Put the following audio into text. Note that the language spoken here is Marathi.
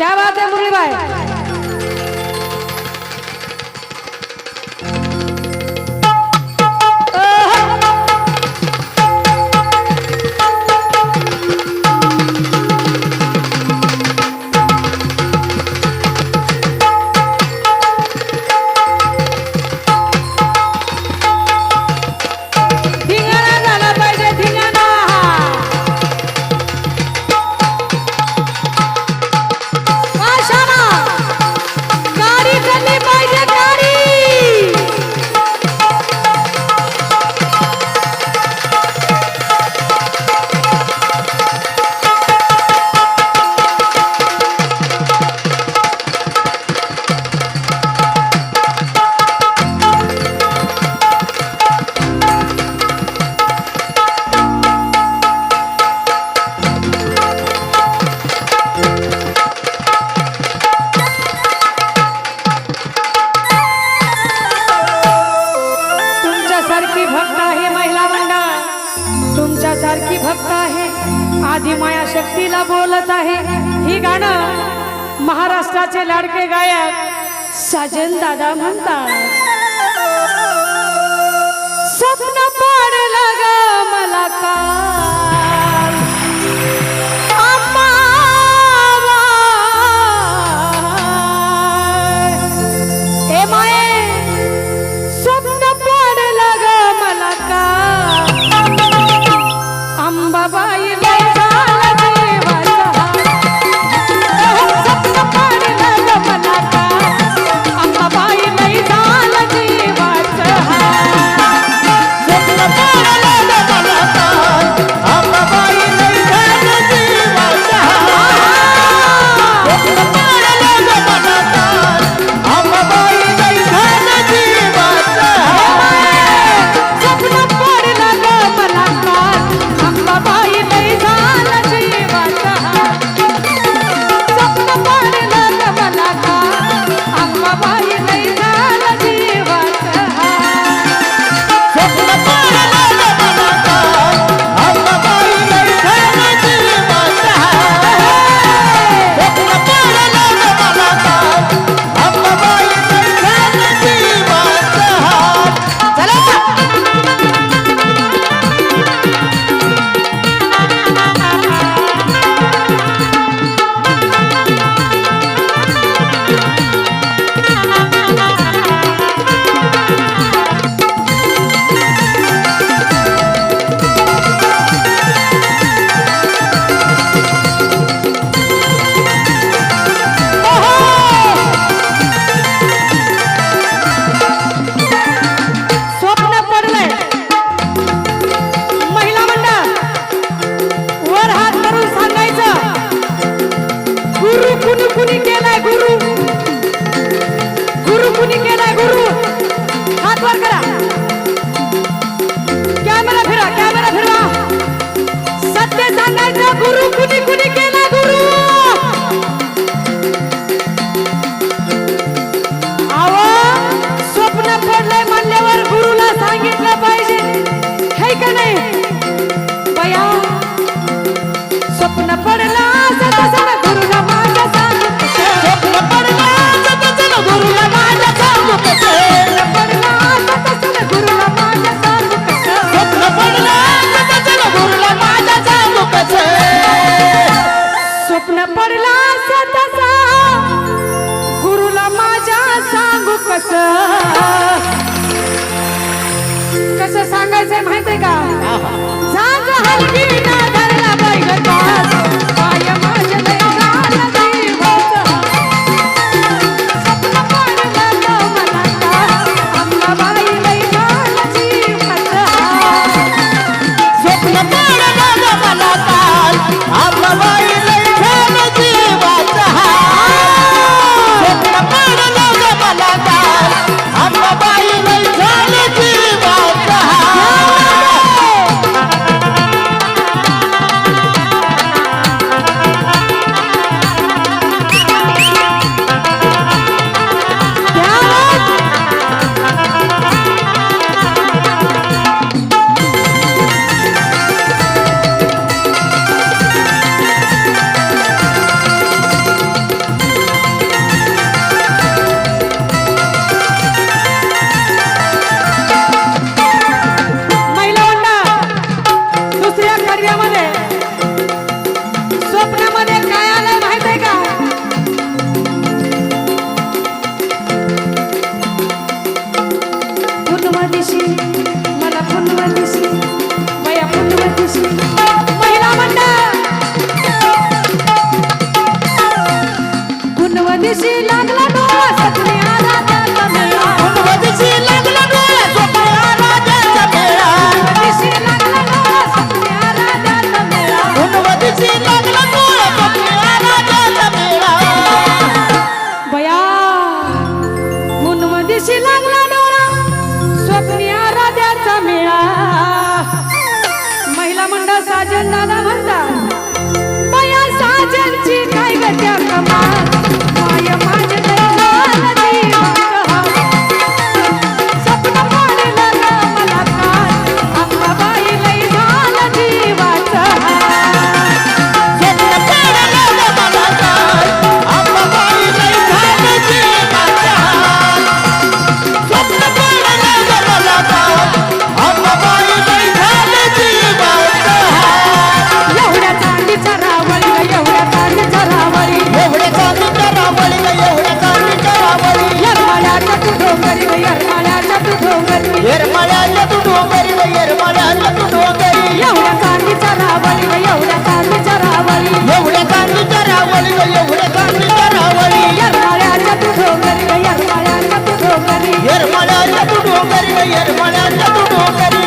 क्या बात है मुरली भाई बोलत आहे. ही गाणं महाराष्ट्राचे लाडके गायक साजन दादा म्हणतात. स्वप्न पाड लागा मला का? करायचंय माहितीये का? no